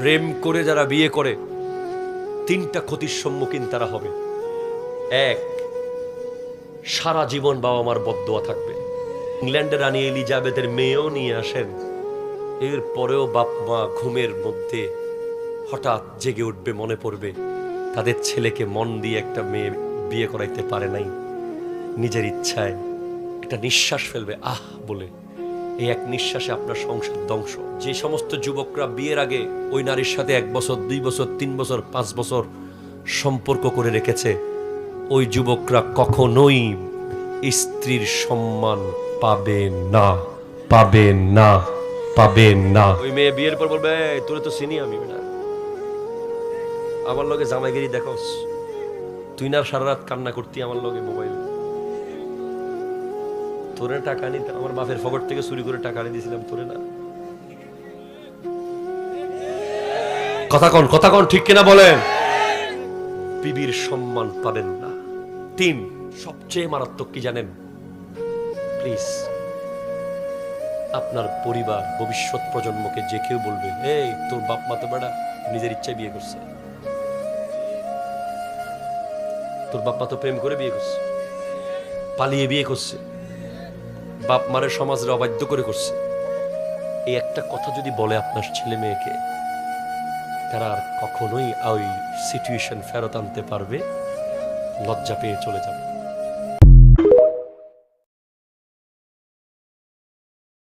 প্রেম করে যারা বিয়ে করে, তিনটা ক্ষতির সম্মুখীন তারা হবে। এক, সারা জীবন বাবা মার বদোয়া থাকবে। ইংল্যান্ডের রানী এলিজাবেথের মেয়েও নিয়ে আসেন। এর পরেও বাপ মা ঘুমের মধ্যে হঠাৎ জেগে উঠবে, মনে পড়বে, তাদের ছেলেকে মন দিয়ে একটা মেয়ে বিয়ে করাইতে পারে নাই। নিজের ইচ্ছায় একটা নিঃশ্বাস ফেলবে, আহ বলে। এই এক নিঃশ্বাসে আপনার সংসার ধ্বংস। যে সমস্ত যুবকরা বিয়ের আগে ওই নারীর সাথে এক বছর দুই বছর তিন বছর পাঁচ বছর সম্পর্ক করে রেখেছে ওই যুবকরা কখনোই স্ত্রীর সম্মান পাবে না পাবে না পাবে না। ওই মেয়ে বিয়ের পর বলবে "এই, তোরে তো চিনি আমি না আমার লগে জামাইগিরি দেখোস। তুই না সারা রাত কান্না করতি আমার লগে মোবাইল। তোরে টাকা নিতে আমার বাপের ফকট থেকে চুরি করে টাকা আনি দিয়েছিলাম তোরে না? কথা কন কথা কন, ঠিক কিনা বলেন? বিবির সম্মান পাবেন না। তিন, সবচেয়ে মারাত্মক কি জানেন? প্লিজ, আপনার পরিবার ভবিষ্যৎ প্রজন্মকে যে কেউ বলবে, এই, তোর বাপ মা তো বেড়া নিজের ইচ্ছায় বিয়ে করছে। তোর বাপ মা তো প্রেম করে বিয়ে করছে, পালিয়ে বিয়ে করছে। বাপ মারে সমাজের অবাধ্য করে করছে। এই একটা কথা যদি বলে আপনার ছেলে মেয়েকে, তারা আর কখনোই ওই সিচুয়েশন ফেরত আনতে পারবে, লজ্জা পেয়ে চলে যাবে।